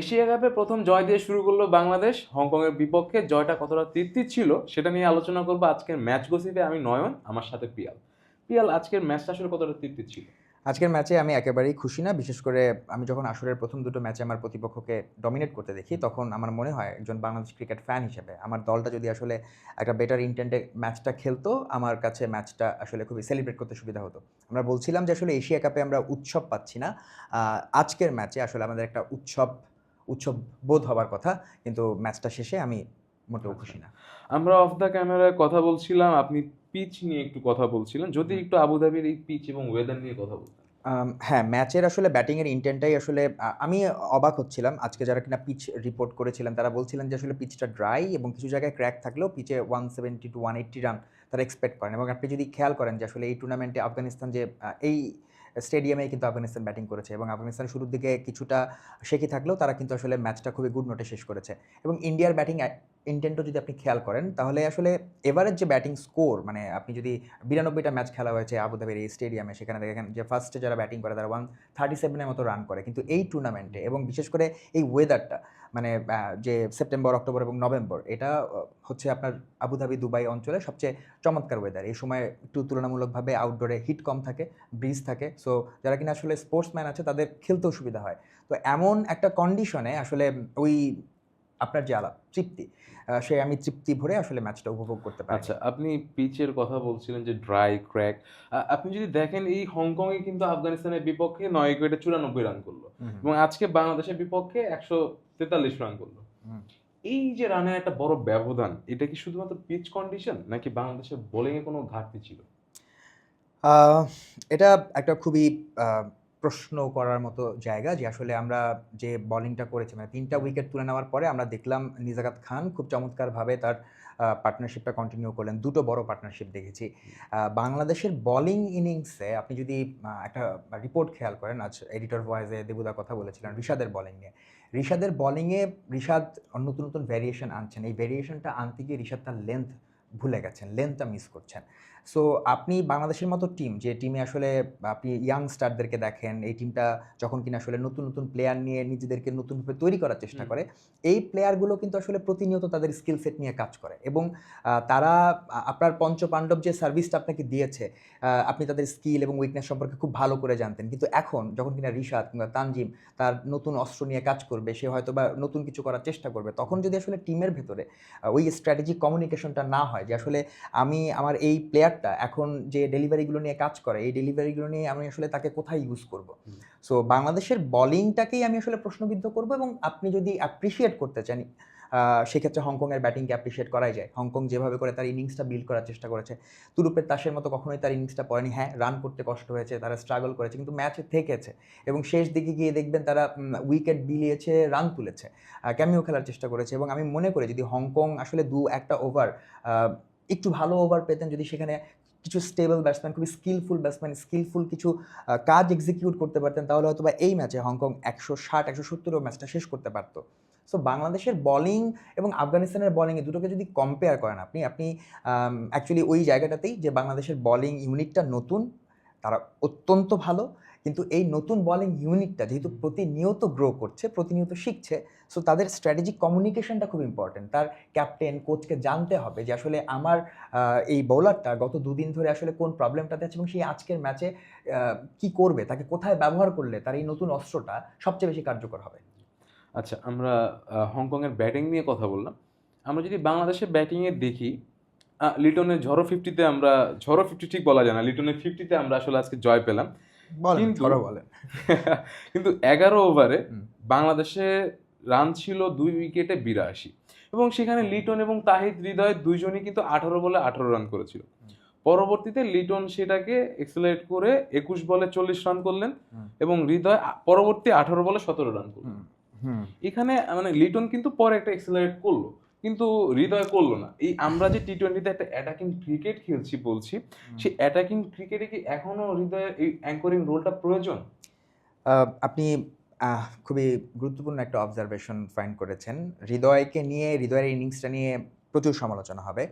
Asia কাপে প্রথম জয় দিয়ে শুরু করল বাংলাদেশ। হংকংয়ের বিপক্ষে জয়টা কতটা তৃপ্তি ছিল সেটা নিয়ে আলোচনা করব আজকের ম্যাচ গসিপে আমি নয়ন, আমার সাথে পিয়াল। পিয়াল, আজকের ম্যাচটা আসলে কতটা তৃপ্তি ছিল? আজকের ম্যাচে আমি একেবারেই খুশি না, বিশেষ করে আমি যখন আসরের প্রথম দুটো ম্যাচে আমার প্রতিপক্ষকে ডমিনেট করতে দেখি, তখন আমার মনে হয় একজন বাংলাদেশ ক্রিকেট ফ্যান হিসেবে আমার দলটা যদি আসলে একটা বেটার ইন্টেন্টে ম্যাচটা খেলতো, আমার কাছে ম্যাচটা আসলে খুবই সেলিব্রেট করতে সুবিধা হতো। আমরা বলছিলাম যে আসলে এশিয়া কাপে আমরা উৎসব পাচ্ছি না। আজকের ম্যাচে আসলে আমাদের একটা উৎসব উৎসব বোধ হবার কথা কিন্তু ম্যাচটা শেষে আমি মোটেও খুশি না। আমরা অফ দ্য ক্যামেরায় কথা বলছিলাম আপনি পিচ নিয়ে একটু কথা বলছিলেন। যদি একটু আবুধাবির এই পিচ এবং ওয়েদার নিয়ে কথা বলতেন। হ্যাঁ ম্যাচের আসলে ব্যাটিংয়ের ইন্টেন্টটাই আসলে আমি অবাক হচ্ছিলাম। আজকে যারা কিনা পিচ রিপোর্ট করেছিলেন তারা বলছিলেন যে আসলে পিচটা ড্রাই এবং কিছু জায়গায় ক্র্যাক থাকলেও পিচে one seventy two one eighty run তারা এক্সপেক্ট করেন। এবং আপনি যদি খেয়াল করেন যে আসলে এই টুর্নামেন্টে আফগানিস্তান যে এই স্টেডিয়ামেই কিন্তু আফগানিস্তান ব্যাটিং করেছে এবং আফগানিস্তান শুরুর দিকে কিছুটা শেখি থাকলেও তারা কিন্তু আসলে ম্যাচটা খুবই গুড নোটে শেষ করেছে। এবং ইন্ডিয়ার ব্যাটিং ইন্টেন্টও যদি আপনি খেয়াল করেন, তাহলে আসলে এভারেজ যে ব্যাটিং স্কোর মানে আপনি যদি বিরানব্বইটা ম্যাচ খেলা হয়েছে আবুধাবির এই স্টেডিয়ামে সেখানে দেখেন যে ফার্স্টে যারা ব্যাটিং করে, তারা ওয়ান থার্টি সেভেনের মতো রান করে। কিন্তু এই টুর্নামেন্টে এবং বিশেষ করে এই ওয়েদারটা মানে যে সেপ্টেম্বর অক্টোবর এবং নভেম্বর এটা হচ্ছে আপনার আবুধাবি, দুবাই অঞ্চলে সবচেয়ে চমৎকার ওয়েদার এই সময় একটু তুলনামূলকভাবে আউটডোরে হিট কম থাকে ব্রিজ থাকে। সো যারা কিনা আসলে স্পোর্টসম্যান আছে, তাদের খেলতেও সুবিধা হয়। তো এমন একটা কন্ডিশনে আসলে ওই আপনার যে আলাপ তৃপ্তি সে আমি তৃপ্তি ভরে আসলে ম্যাচটা উপভোগ করতে পারি। আচ্ছা আপনি পিচের কথা বলছিলেন যে ড্রাই ক্র্যাক আপনি যদি দেখেন এই হংকংয়ে কিন্তু আফগানিস্তানের বিপক্ষে নয় উইকেটে চুরানব্বই রান করল এবং আজকে বাংলাদেশের বিপক্ষে একশো তেতাল্লিশ রান করল। এই যে রানের একটা বড় ব্যবধান এটা কি শুধুমাত্র পিচ কন্ডিশন নাকি বাংলাদেশের বোলিং এ কোনো ঘাটতি ছিল? আহ, এটা একটা খুবই প্রশ্ন করার মতো জায়গা যে আসলে আমরা যে বোলিংটা করেছি মানে তিনটা উইকেট তুলে নেওয়ার পরে আমরা দেখলাম নিজাগাত খান খুব চমৎকারভাবে তার পার্টনারশিপটা কন্টিনিউ করলেন। দুটো বড় পার্টনারশিপ দেখেছি। বাংলাদেশের বোলিং ইনিংসে আপনি যদি একটা রিপোর্ট খেয়াল করেন, আজ এডিটর ভয়েসে দেবুদা কথা বলেছিলেন ঋষাদের বোলিং নিয়ে। ঋষাদের বোলিংয়ে ঋষাদ নতুন নতুন ভ্যারিয়েশন আনছেন। এই ভ্যারিয়েশনটা আনতে গিয়ে ঋষাদ তার লেন্থ ভুলে গেছেন লেন্থটা মিস করছেন। সো আপনি বাংলাদেশের মতো টিম যে টিমে আসলে আপনি ইয়াং স্টারদেরকে দেখেন এই টিমটা যখন কিনা আসলে নতুন নতুন প্লেয়ার নিয়ে নিজেদেরকে নতুনভাবে তৈরি করার চেষ্টা করে এই প্লেয়ারগুলো কিন্তু আসলে প্রতিনিয়ত তাদের স্কিল সেট নিয়ে কাজ করে এবং তারা আপনার পঞ্চপাণ্ডব যে সার্ভিসটা আপনাকে দিয়েছে আপনি তাদের স্কিল এবং উইকনেস সম্পর্কে খুব ভালো করে জানতেন। কিন্তু এখন যখন কিনা রিশাদ কিংবা তানজিম তার নতুন অস্ত্র নিয়ে কাজ করবে সে হয়তো বা নতুন কিছু করার চেষ্টা করবে তখন যদি আসলে টিমের ভেতরে ওই স্ট্র্যাটেজিক কমিউনিকেশনটা না হয় যে আসলে আমি আমার এই প্লেয়ারটা এখন যে ডেলিভারিগুলো নিয়ে কাজ করে এই ডেলিভারিগুলো নিয়ে আমি আসলে তাকে কোথায় ইউজ করব? সো বাংলাদেশের বলিংটাকেই আমি আসলে প্রশ্নবিদ্ধ করব এবং আপনি যদি অ্যাপ্রিসিয়েট করতে চান সেক্ষেত্রে হংকংয়ের ব্যাটিংকে অ্যাপ্রিসিয়েট করাই যায়। হংকং যেভাবে করে তার ইনিংসটা বিল্ড করার চেষ্টা করেছে। তুরুপের তাসের মতো কখনোই তার ইনিংসটা পড়েনি। হ্যাঁ রান করতে কষ্ট হয়েছে তারা স্ট্রাগল করেছে কিন্তু ম্যাচে থেকেছে এবং শেষ দিকে গিয়ে দেখবেন তারা উইকেট বিলিয়েছে রান তুলেছে। ক্যামিও খেলার চেষ্টা করেছে এবং আমি মনে করি যদি হংকং আসলে দু একটা ওভার একটু ভালো ওভার পেতেন যদি সেখানে কিছু স্টেবল ব্যাটসম্যান খুবই স্কিলফুল ব্যাটসম্যান স্কিলফুল কিছু কাজ এক্সিকিউট করতে পারতেন, তাহলে হয়তো বা এই ম্যাচে হংকং একশো ষাট, একশো সত্তরও ম্যাচটা শেষ করতে পারতো। সো বাংলাদেশের বলিং এবং আফগানিস্তানের বলিং এই দুটোকে যদি কম্পেয়ার করেন আপনি আপনি অ্যাকচুয়ালি ওই জায়গাটাতেই যে বাংলাদেশের বলিং ইউনিটটা নতুন তারা অত্যন্ত ভালো, কিন্তু এই নতুন বলিং ইউনিটটা যেহেতু প্রতিনিয়ত গ্রো করছে, প্রতিনিয়ত শিখছে সো তাদের স্ট্র্যাটেজিক কমিউনিকেশনটা খুব ইম্পর্টেন্ট তার ক্যাপ্টেন কোচকে জানতে হবে যে আসলে আমার এই বোলারটা গত দুদিন ধরে আসলে কোন প্রবলেমটাতে আছে এবং সেই আজকের ম্যাচে কি করবে, তাকে কোথায় ব্যবহার করলে তার এই নতুন অস্ত্রটা সবচেয়ে বেশি কার্যকর হবে। আচ্ছা আমরা হংকংয়ের ব্যাটিং নিয়ে কথা বললাম। আমরা যদি বাংলাদেশের ব্যাটিংয়ে দেখি লিটনের ঝড়ো ফিফটিতে আমরা ঝড়ো ফিফটি ঠিক বলা যায় না লিটনের ফিফটিতে আমরা আসলে আজকে জয় পেলাম। বলেন কিন্তু এগারো ওভারে বাংলাদেশে রান ছিল দুই উইকেটে বিরাশি। এবং সেখানে লিটন এবং তাহিদ হৃদয় দুইজনই কিন্তু আঠারো বলে আঠারো রান করেছিল। পরবর্তীতে লিটন সেটাকে এক্সেলারেট করে একুশ বলে চল্লিশ রান করলেন এবং হৃদয় পরবর্তী আঠারো বলে সতেরো রান করলেন। এখানে মানে লিটন কিন্তু পরে একটা এক্সেলারেট করল। কিন্তু হৃদয় করল না। এই আমরা যে টি টোয়েন্টিতে একটা অ্যাটাকিং ক্রিকেট খেলছি বলছি সেই অ্যাটাকিং ক্রিকেটে কি এখনও হৃদয়ের এই অ্যাঙ্করিং রোলটা প্রয়োজন? আপনি খুবই গুরুত্বপূর্ণ একটা অবজারভেশন ফাইন্ড করেছেন। হৃদয়কে নিয়ে হৃদয়ের ইনিংসটা নিয়ে প্রচুর সমালোচনা হবে।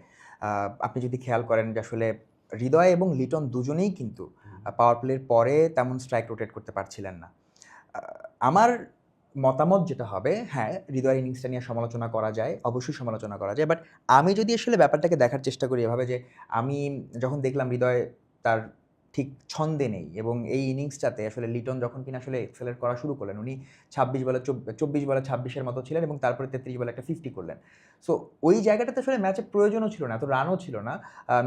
আপনি যদি খেয়াল করেন যে আসলে হৃদয় এবং লিটন দুজনেই কিন্তু পাওয়ার প্লের পরে তেমন স্ট্রাইক রোটেট করতে পারছিলেন না। আমার মতামত যেটা হবে হ্যাঁ হৃদয় ইনিংসটা নিয়ে সমালোচনা করা যায়, অবশ্যই সমালোচনা করা যায় বাট আমি যদি আসলে ব্যাপারটাকে দেখার চেষ্টা করি এভাবে যে আমি যখন দেখলাম হৃদয় তার ঠিক ছন্দে নেই এবং এই ইনিংসটাতে আসলে লিটন যখন কিনা আসলে এক্সেলেট করা শুরু করলেন, উনি ছাব্বিশ বলে চব্বিশ বলে ছাব্বিশের মতো ছিলেন এবং তারপরে তেত্রিশ বলে একটা ফিফটি করলেন। সো ওই জায়গাটাতে আসলে ম্যাচের প্রয়োজনও ছিল না, এত রানও ছিল না।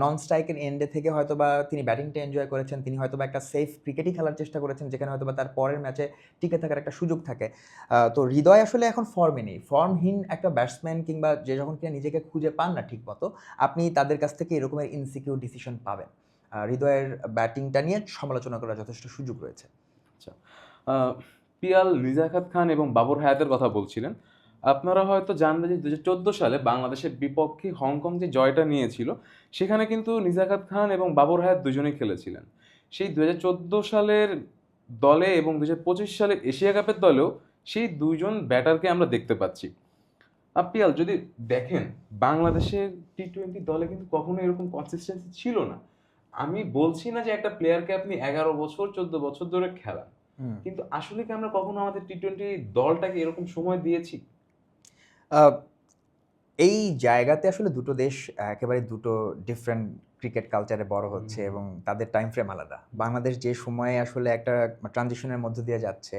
নন স্ট্রাইকের এন্ডে থেকে হয়তো বা তিনি ব্যাটিংটা এনজয় করেছেন, তিনি হয়তো বা একটা সেফ ক্রিকেটই খেলার চেষ্টা করেছেন, যেখানে হয়তো বা তার পরের ম্যাচে টিকে থাকার একটা সুযোগ থাকে। তো হৃদয় আসলে এখন ফর্মে নেই। ফর্মহীন একটা ব্যাটসম্যান কিংবা যে যখন কিনা নিজেকে খুঁজে পান না ঠিক মতো আপনি তাদের কাছ থেকে এরকমের ইনসিকিউর ডিসিশন পাবেন। হৃদয়ের ব্যাটিংটা নিয়ে সমালোচনা করার যথেষ্ট সুযোগ রয়েছে। আহ, পিয়াল নিজাখাত খান এবং বাবর হায়াতের কথা বলছিলেন। আপনারা হয়তো জানবেন যে দু চোদ্দ সালে বাংলাদেশের বিপক্ষে হংকং যে জয়টা নিয়েছিল সেখানে কিন্তু নিজাখাত খান এবং বাবর হায়াত দুজনেই খেলেছিলেন। সেই দু সালের দলে এবং দু সালের এশিয়া কাপের দলেও সেই দুইজন ব্যাটারকে আমরা দেখতে পাচ্ছি। আর পিয়াল যদি দেখেন বাংলাদেশের টি টোয়েন্টি দলে কিন্তু কখনো এরকম কনসিস্টেন্সি ছিল না। আমি বলছি না যে একটা প্লেয়ারকে আপনি এগারো বছর চোদ্দ বছর ধরে খেলান। কিন্তু আসলে কি আমরা কখনো আমাদের টি টোয়েন্টি দলটাকে এরকম সময় দিয়েছি? এই জায়গাতে আসলে দুটো দেশ একেবারে দুটো ডিফারেন্ট ক্রিকেট কালচারে বড় হচ্ছে এবং তাদের টাইম ফ্রেম আলাদা। বাংলাদেশ যে সময়ে আসলে একটা ট্রানজিশনের মধ্য দিয়ে যাচ্ছে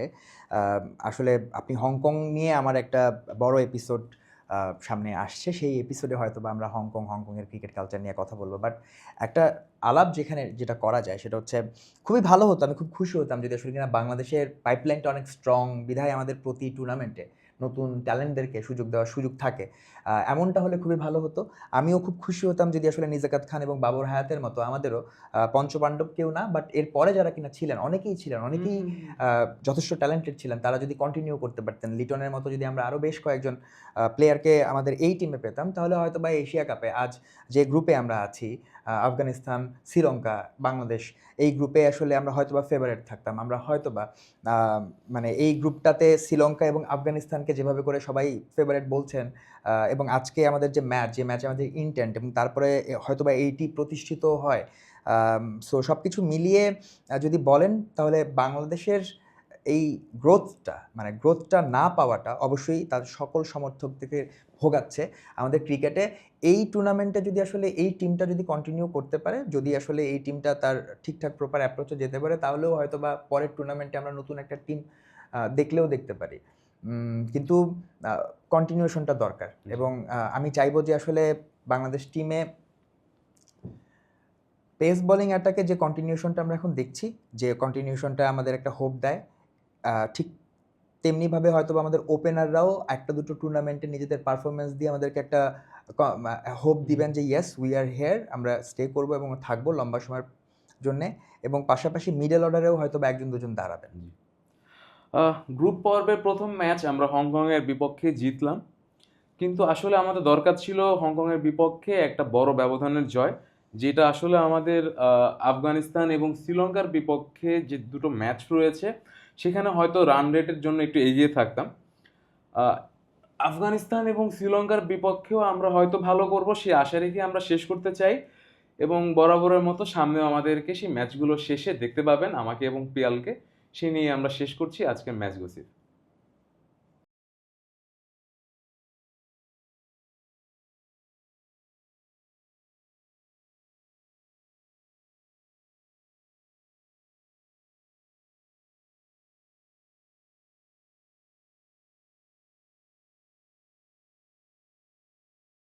আসলে আপনি হংকং নিয়ে আমার একটা বড় এপিসোড সামনে আসছে। সেই এপিসোডে হয়তো বা আমরা হংকং হংকংয়ের ক্রিকেট কালচার নিয়ে কথা বলব। বাট একটা আলাপ যেখানে যেটা করা যায় সেটা হচ্ছে, খুবই ভালো হতো। আমি খুব খুশি হতাম যদি আসলে কিনা বাংলাদেশের পাইপলাইনটা অনেক স্ট্রং বিধায় আমাদের প্রতি টুর্নামেন্টে নতুন ট্যালেন্টদেরকে সুযোগ দেওয়ার সুযোগ থাকে। এমনটা হলে খুবই ভালো হতো। আমিও খুব খুশি হতাম যদি আসলে নিজাকাত খান এবং বাবর হায়াতের মতো আমাদেরও পঞ্চপাণ্ডব কেউ না বাট এর পরে যারা কিনা ছিলেন অনেকেই ছিলেন অনেকেই যথেষ্ট ট্যালেন্টেড ছিলেন তারা যদি কন্টিনিউ করতে পারতেন লিটনের মতো যদি আমরা আরও বেশ কয়েকজন প্লেয়ারকে আমাদের এই টিমে পেতাম তাহলে হয়তো বা এশিয়া কাপে আজ যে গ্রুপে আমরা আছি আফগানিস্তান শ্রীলঙ্কা বাংলাদেশ এই গ্রুপে আসলে আমরা হয়তো বা ফেভারেট থাকতাম। আমরা হয়তো বা মানে এই গ্রুপটাতে শ্রীলঙ্কা এবং আফগানিস্তানকে যেভাবে করে সবাই ফেভারেট বলছেন এবং আজকে আমাদের যে ম্যাচ যে ম্যাচে আমাদের ইন্টেন্ট এবং তারপরে হয়তো বা এইটি প্রতিষ্ঠিত হয় সো সব কিছু মিলিয়ে যদি বলেন তাহলে বাংলাদেশের এই গ্রোথটা মানে গ্রোথটা না পাওয়াটা অবশ্যই তার সকল সমর্থক থেকে ভোগাচ্ছে। আমাদের ক্রিকেটে এই টুর্নামেন্টে যদি আসলে এই টিমটা যদি কন্টিনিউ করতে পারে, যদি আসলে এই টিমটা তার ঠিকঠাক প্রপার অ্যাপ্রোচে যেতে পারে, তাহলেও হয়তো বা পরের টুর্নামেন্টে আমরা নতুন একটা টিম দেখলেও দেখতে পারি। কিন্তু কন্টিনিউশনটা দরকার। এবং আমি চাইব যে আসলে বাংলাদেশ টিমে পেস বোলিং অ্যাটাকে যে কন্টিনিউশনটা আমরা এখন দেখছি যে কন্টিনিউশনটা আমাদের একটা হোপ দেয় ঠিক তেমনিভাবে হয়তো বা আমাদের ওপেনাররাও একটা দুটো টুর্নামেন্টে নিজেদের পারফরমেন্স দিয়ে আমাদেরকে একটা হোপ দিবেন যে ইয়েস উই আর হেয়ার আমরা স্টে করব এবং থাকব লম্বা সময়ের জন্যে। এবং পাশাপাশি মিডল অর্ডারেও হয়তো বা একজন দুজন দাঁড়াবেন। গ্রুপ পর্বের প্রথম ম্যাচ আমরা হংকংয়ের বিপক্ষে জিতলাম। কিন্তু আসলে আমাদের দরকার ছিল হংকংয়ের বিপক্ষে একটা বড় ব্যবধানের জয়, যেটা আসলে আমাদের আফগানিস্তান এবং শ্রীলঙ্কার বিপক্ষে যে দুটো ম্যাচ রয়েছে, সেখানে হয়তো রান রেটের জন্য একটু এগিয়ে থাকতাম। আফগানিস্তান এবং শ্রীলঙ্কার বিপক্ষেও আমরা হয়তো ভালো করব সেই আশা রেখে আমরা শেষ করতে চাই। এবং বরাবরের মতো সামনেও আমাদেরকে সেই ম্যাচগুলো শেষে দেখতে পাবেন আমাকে এবং পিয়ালকে। সে নিয়ে আমরা শেষ করছি আজকের ম্যাচ গসিপ।